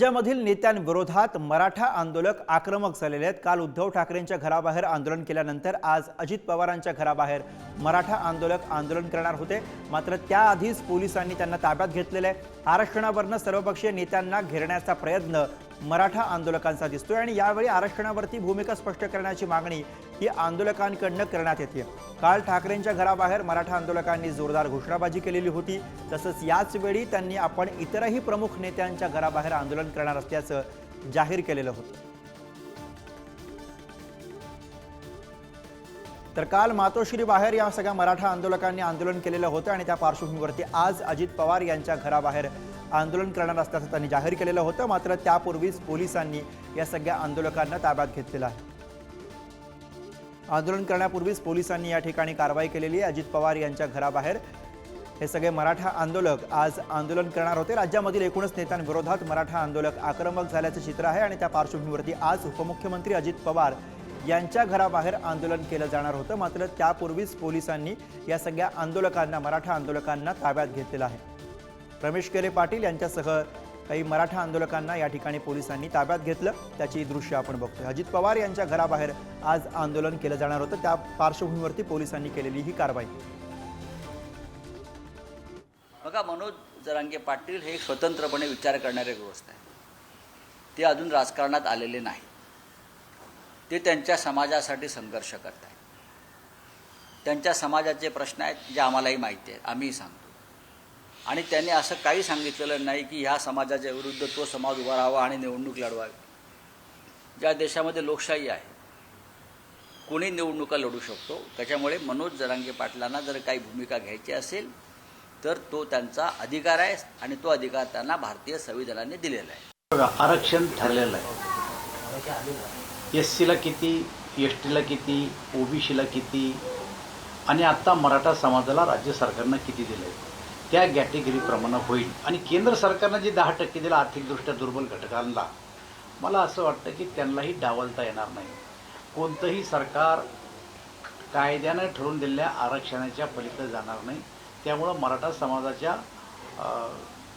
राज्यामधील नेत्यांविरोधात मराठा आंदोलक आक्रमक झालेले आहेत. काल उद्धव ठाकरेंच्या घराबाहेर आंदोलन केल्यानंतर आज अजित पवारांच्या घराबाहेर मराठा आंदोलक आंदोलन करणार होते. मात्र त्याआधीच पोलिसांनी त्यांना ताब्यात घेतलेलं आहे. आरक्षणावरनं सर्वपक्षीय नेत्यांना घेरण्याचा प्रयत्न मराठा आंदोलकांचा दिसतोय आणि यावेळी आरक्षणावरती भूमिका स्पष्ट करण्याची मागणी ही आंदोलकांकडनं करण्यात येते. काल ठाकरेंच्या घराबाहेर मराठा आंदोलकांनी जोरदार घोषणाबाजी केलेली होती. तसंच याच वेळी त्यांनी आपण इतरही प्रमुख नेत्यांच्या घराबाहेर आंदोलन करणार असल्याचं जाहीर केलेलं होतं. तर काल मातोश्री बाहेर या सगळ्या मराठा आंदोलकांनी आंदोलन केलेलं होतं आणि त्या पार्श्वभूमीवरती आज अजित पवार यांच्या घराबाहेर आंदोलन करणार असल्याचं त्यांनी जाहीर केलेलं होतं. मात्र त्यापूर्वीच पोलिसांनी या सगळ्या आंदोलकांना ताब्यात घेतलेलं आहे. आंदोलन करण्यापूर्वीच पोलिसांनी या ठिकाणी कारवाई केलेली आहे. अजित पवार यांच्या घराबाहेर हे सगळे मराठा आंदोलक आज आंदोलन करणार होते. राज्यामधील एकूणच नेत्यांविरोधात मराठा आंदोलक आक्रमक झाल्याचं चित्र आहे आणि त्या पार्श्वभूमीवरती आज उपमुख्यमंत्री अजित पवार यांच्या घराबाहेर आंदोलन केलं जाणार होतं. मात्र त्यापूर्वीच पोलिसांनी या सगळ्या आंदोलकांना मराठा आंदोलकांना ताब्यात घेतलेलं आहे. रमेश केरे पाटील यांच्यासह काही मराठा आंदोलकांना या ठिकाणी पोलिसांनी ताब्यात घेतलं. त्याची दृश्य आपण बघतोय. अजित पवार यांच्या घराबाहेर आज आंदोलन केलं जाणार होतं. त्या पार्श्वभूमीवरती पोलिसांनी केलेली ही कारवाई. बघा मनोज जरांगे पाटील हे स्वतंत्रपणे विचार करणारे गृहस्थ आहे ते अजून राजकारणात आलेले नाही. ते त्यांच्या समाजासाठी संघर्ष करत आहेत त्यांच्या समाजाचे प्रश्न आहेत जे आम्हालाही माहिती आहेत. आम्हीही सांगतो. आणि त्यांनी असं काही सांगितलेलं नाही की ह्या समाजाच्या विरुद्ध तो समाज उभा राहावा आणि निवडणूक लढवावी. ज्या देशामध्ये लोकशाही आहे कोणी निवडणुका लढू शकतो? त्याच्यामुळे मनोज जरांगे पाटलांना जर काही भूमिका घ्यायची असेल तर तो त्यांचा अधिकार आहे आणि तो अधिकार त्यांना भारतीय संविधानाने दिलेला आहे. आरक्षण ठरलेलं आहे. एस सीला किती एस टीला किती ओबीसीला किती आणि आत्ता मराठा समाजाला राज्य सरकारनं किती दिलं आहे त्या कॅटेगरीप्रमाणे होईल. आणि केंद्र सरकारनं जे दहा टक्के दिलं आर्थिकदृष्ट्या दुर्बल घटकांना मला असं वाटतं की त्यांनाही डावलता येणार नाही. कोणतंही सरकार कायद्यानं ठरवून दिलेल्या आरक्षणाच्या पलीकडे जाणार नाही. त्यामुळं मराठा समाजाच्या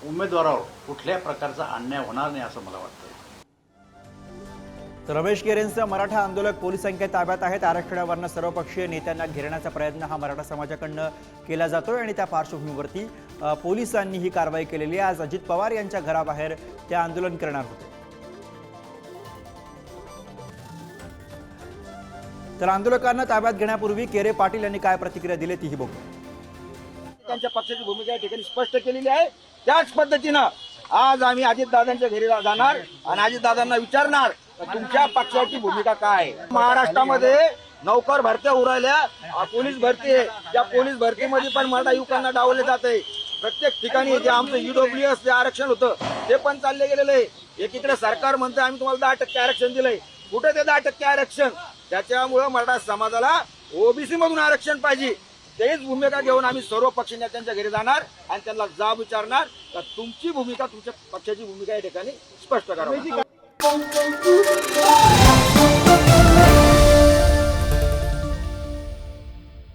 उमेदवारावर कुठल्या प्रकारचा अन्याय होणार नाही असं मला वाटतं. तर रमेश केरेंसह मराठा आंदोलक पोलिसांच्या ताब्यात आहेत. आरक्षणावरनं सर्वपक्षीय नेत्यांना घेरण्याचा प्रयत्न हा मराठा समाजाकडनं केला जातोय आणि त्या पार्श्वभूमीवरती पोलिसांनी ही कारवाई केलेली आहे. आज अजित पवार यांच्या घराबाहेर ते आंदोलन करणार होते. तर आंदोलकांना ताब्यात घेण्यापूर्वी केरे पाटील यांनी काय प्रतिक्रिया दिली तीही बघू. त्यांच्या पक्षाची भूमिका या ठिकाणी स्पष्ट केलेली आहे. त्याच पद्धतीनं आज आम्ही अजितदादांच्या घरी जाणार आणि अजितदादांना विचारणार तुमच्या पक्षाची भूमिका काय? महाराष्ट्रामध्ये नौकर भरत्या उरायल्या पोलीस भरती आहे. त्या पोलीस भरतीमध्ये पण मराठा युवकांना डावले जात आहे. प्रत्येक ठिकाणी जे आमचं ईडब्ल्यू एस जे आरक्षण होतं ते पण चालले गेलेलं आहे. एकीकडे सरकार म्हणतं आम्ही तुम्हाला दहा टक्के आरक्षण दिलंय. कुठे ते दहा टक्के आरक्षण? त्याच्यामुळं मराठा समाजाला ओबीसी मधून आरक्षण पाहिजे. तेच भूमिका घेऊन आम्ही सर्व पक्ष नेत्यांच्या घरी जाणार आणि त्यांना जाब विचारणार. तर तुमची भूमिका तुमच्या पक्षाची भूमिका या ठिकाणी स्पष्ट करा.